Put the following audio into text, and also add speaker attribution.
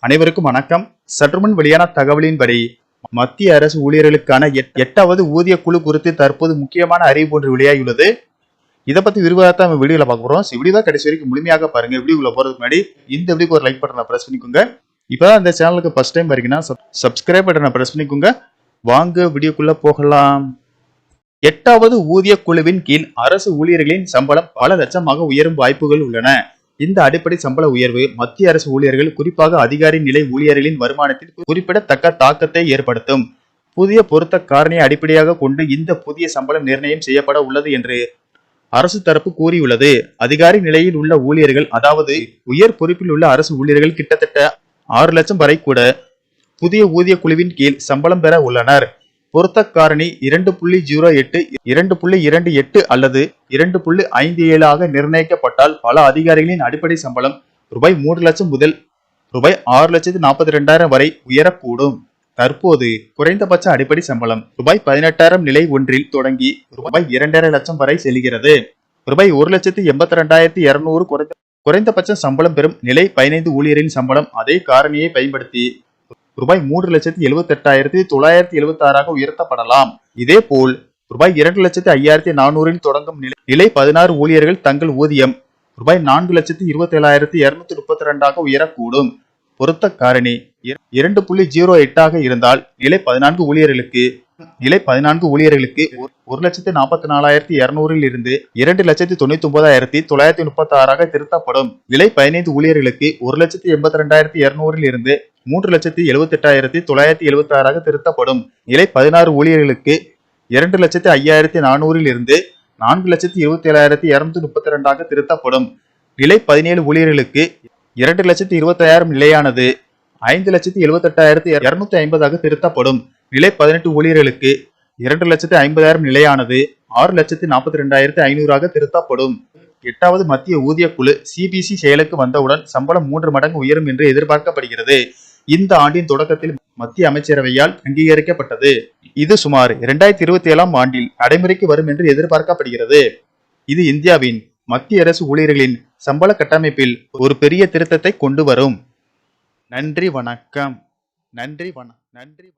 Speaker 1: அனைவருக்கும் வணக்கம். சற்றுமுன் வெளியான தகவலின்படி மத்திய அரசு ஊழியர்களுக்கான எட்- எட்டாவது ஊதிய குழு குறித்து தற்போது முக்கியமான அறிவு ஒன்று வெளியாகியுள்ளது. இதை பத்தி விரிவாக நம்ம வீடியோல பார்க்க போறோம். விடிவா கடைசி வரைக்கும் முழுமையாக பாருங்க. வீடியோல போறதுக்கு முன்னாடி இந்த வீடியோக்கு ஒரு லைக் பட்டனை பிரஸ் பண்ணிக்கோங்க. இப்பதான் இந்த சேனலுக்கு ஃபர்ஸ்ட் டைம் வரீங்கன்னா சப்ஸ்கிரைப் பட்டனை பிரஸ் பண்ணிக்கோங்க. வாங்க வீடியோக்குள்ள போகலாம். எட்டாவது ஊதிய குழுவின் கீழ் அரசு ஊழியர்களின் சம்பளம் பல லட்சமாக உயரும் வாய்ப்புகள் உள்ளன. இந்த அடிப்படை சம்பள உயர்வு மத்திய அரசு ஊழியர்கள் குறிப்பாக அதிகாரி நிலை ஊழியர்களின் வருமானத்தில் குறிப்பிடத்தக்க தாக்கத்தை ஏற்படுத்தும். புதிய பொருத்த காரணியை அடிப்படையாக கொண்டு இந்த புதிய சம்பளம் நிர்ணயம் செய்யப்பட உள்ளது என்று அரசு தரப்பு கூறியுள்ளது. அதிகாரி நிலையில் உள்ள ஊழியர்கள் அதாவது உயர் பொறுப்பில் உள்ள அரசு ஊழியர்கள் கிட்டத்தட்ட ஆறு லட்சம் வரை கூட புதிய ஊதிய குழுவின் கீழ் சம்பளம் பெற உள்ளனர். பொருத்த காரணி இரண்டு புள்ளி ஜீரோ எட்டு இரண்டு புள்ளி இரண்டு எட்டு அல்லது இரண்டு புள்ளி ஐந்து ஏழாக நிர்ணயிக்கப்பட்டால் பல அதிகாரிகளின் அடிப்படை சம்பளம் ரூபாய் மூன்று லட்சம் முதல் ரூபாய் ஆறு லட்சத்து நாற்பத்தி ரெண்டாயிரம் வரை உயரக்கூடும். தற்போது குறைந்தபட்ச அடிப்படை சம்பளம் ரூபாய் பதினெட்டாயிரம் நிலை ஒன்றில் தொடங்கி ரூபாய் இரண்டரை லட்சம் வரை செல்கிறது. ரூபாய் ஒரு லட்சத்து எண்பத்தி ரெண்டாயிரத்தி இருநூறு குறைந்த குறைந்தபட்ச சம்பளம் பெறும் நிலை பதினைந்து ஊழியரின் சம்பளம் அதே காரணியை பயன்படுத்தி ரூபாய் மூன்று லட்சத்தி எழுபத்தி எட்டாயிரத்தி தொள்ளாயிரத்தி எழுபத்தி ஆறாக உயர்த்தப்படலாம். இதேபோல் ரூபாய் இரண்டு லட்சத்தி ஐயாயிரத்தி நானூறில் தொடங்கும் நிலை நிலை பதினாறு ஊழியர்கள் தங்கள் ஊதியம் ரூபாய் நான்கு லட்சத்தி இருபத்தி ஏழாயிரத்தி இருநூத்தி முப்பத்தி ரெண்டாக உயரக்கூடும். பொருத்த காரணி இரண்டு புள்ளி ஜீரோ எட்டாக இருந்தால் நிலை பதினான்கு ஊழியர்களுக்கு நிலை பதினான்கு ஊழியர்களுக்கு ஒரு லட்சத்தி நாற்பத்தி நாலாயிரத்தி இருநூறில் இருந்து இரண்டு லட்சத்தி தொண்ணூத்தி ஒன்பதாயிரத்தி தொள்ளாயிரத்தி முப்பத்தி ஆறாக திருத்தப்படும். நிலை பதினைந்து ஊழியர்களுக்கு ஒரு லட்சத்தி எண்பத்தி ரெண்டாயிரத்தி இருநூறில் இருந்து மூன்று லட்சத்தி எழுபத்தி எட்டாயிரத்தி தொள்ளாயிரத்தி எழுபத்தி ஆறாக திருத்தப்படும் நிலை பதினாறு ஊழியர்களுக்கு இரண்டு லட்சத்தி ஐயாயிரத்தி நானூறில் இருந்து நான்கு லட்சத்தி இருபத்தி ஏழாயிரத்தி இருநூத்தி முப்பத்தி ரெண்டாக திருத்தப்படும் நிலை பதினேழு ஊழியர்களுக்கு இரண்டு லட்சத்தி இருபத்தாயிரம் நிலையானது ஐந்து லட்சத்தி எழுபத்தெட்டாயிரத்தி இருநூத்தி ஐம்பதாக திருத்தப்படும் நிலை பதினெட்டு ஊழியர்களுக்கு இரண்டு லட்சத்தி ஐம்பதாயிரம் நிலையானது ஆறு லட்சத்தி நாற்பத்தி ரெண்டாயிரத்தி ஐநூறாக திருத்தப்படும். எட்டாவது மத்திய ஊதிய குழு சிபிசி செயலுக்கு வந்தவுடன் சம்பளம் மூன்று மடங்கு உயரும் என்று எதிர்பார்க்கப்படுகிறது. இந்த ஆண்டின் தொடக்கத்தில் மத்திய அமைச்சரவையால் அங்கீகரிக்கப்பட்டது. இது சுமார் இரண்டாயிரத்தி இருபத்தி ஏழாம் ஆண்டில் நடைமுறைக்கு வரும் என்று எதிர்பார்க்கப்படுகிறது. இது இந்தியாவின் மத்திய அரசு ஊழியர்களின் சம்பள கட்டமைப்பில் ஒரு பெரிய திருத்தத்தை கொண்டு வரும். நன்றி வணக்கம். நன்றி வண நன்றி